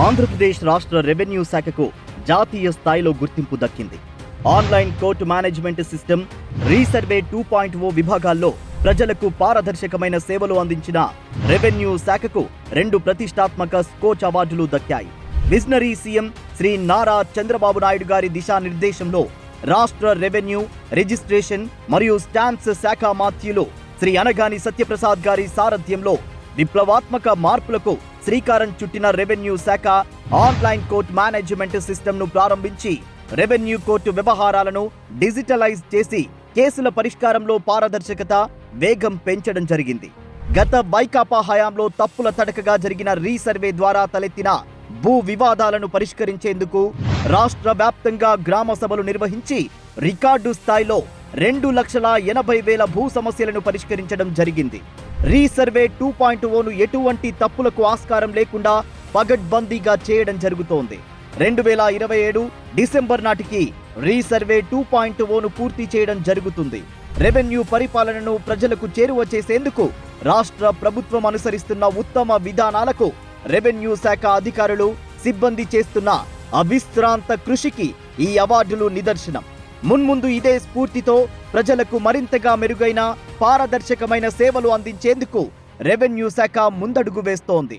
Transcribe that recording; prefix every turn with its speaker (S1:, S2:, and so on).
S1: ఆంధ్రప్రదేశ్ రాష్ట్ర రెవెన్యూ శాఖకు జాతీయ స్థాయిలో గుర్తింపు దక్కింది. Online court management system resurvey two point O విభాగాల్లో ప్రజలకు పారదర్శకమైన సేవలు అందించిన రెవెన్యూ శాఖకు రెండు ప్రతిష్టాత్మక స్కోచ్ అవార్డులు దక్కాయి. విజనరీ సీఎం శ్రీ నారా చంద్రబాబు నాయుడు గారి దిశానిర్దేశంలో రాష్ట్ర రెవెన్యూ రిజిస్ట్రేషన్ మరియు స్టాంప్స్ శాఖ మాత్యులు శ్రీ అనగాని సత్యప్రసాద్ గారి సారథ్యంలో విప్లవాత్మక మార్పులకు శ్రీకారం చుట్టిన రెవెన్యూ శాఖ ఆన్లైన్ కోర్ట్ మేనేజ్మెంట్ సిస్టమ్ను ప్రారంభించి రెవెన్యూ కోర్టు వ్యవహారాలను డిజిటలైజ్ చేసి కేసుల పరిష్కారంలో పారదర్శకత వేగం పెంచడం జరిగింది. గత వైకాపా హయాంలో తప్పుల తడకగా జరిగిన రీసర్వే ద్వారా తలెత్తిన భూ వివాదాలను పరిష్కరించేందుకు రాష్ట్ర వ్యాప్తంగా గ్రామ సభలు నిర్వహించి రికార్డు స్థాయిలో రెండు లక్షల ఎనభై వేల భూ సమస్యలను పరిష్కరించడం జరిగింది. రీసర్వే టూ పాయింట్ ఓను ఎటువంటి తప్పులకు ఆస్కారం లేకుండా పగడ్బందీగా చేయడం జరుగుతోంది. రెండు వేల ఇరవై ఏడు డిసెంబర్ నాటికి రీసర్వే టూ పాయింట్ ఓను పూర్తి చేయడం జరుగుతుంది. రెవెన్యూ పరిపాలనను ప్రజలకు చేరువ చేసేందుకు రాష్ట్ర ప్రభుత్వం అనుసరిస్తున్న ఉత్తమ విధానాలకు రెవెన్యూ శాఖ అధికారులు సిబ్బంది చేస్తున్న అవిశ్రాంత కృషికి ఈ అవార్డులు నిదర్శనం. మున్ముందు ఇదే స్ఫూర్తితో ప్రజలకు మరింతగా మెరుగైన పారదర్శకమైన సేవలు అందించేందుకు రెవెన్యూ శాఖ ముందడుగు వేస్తోంది.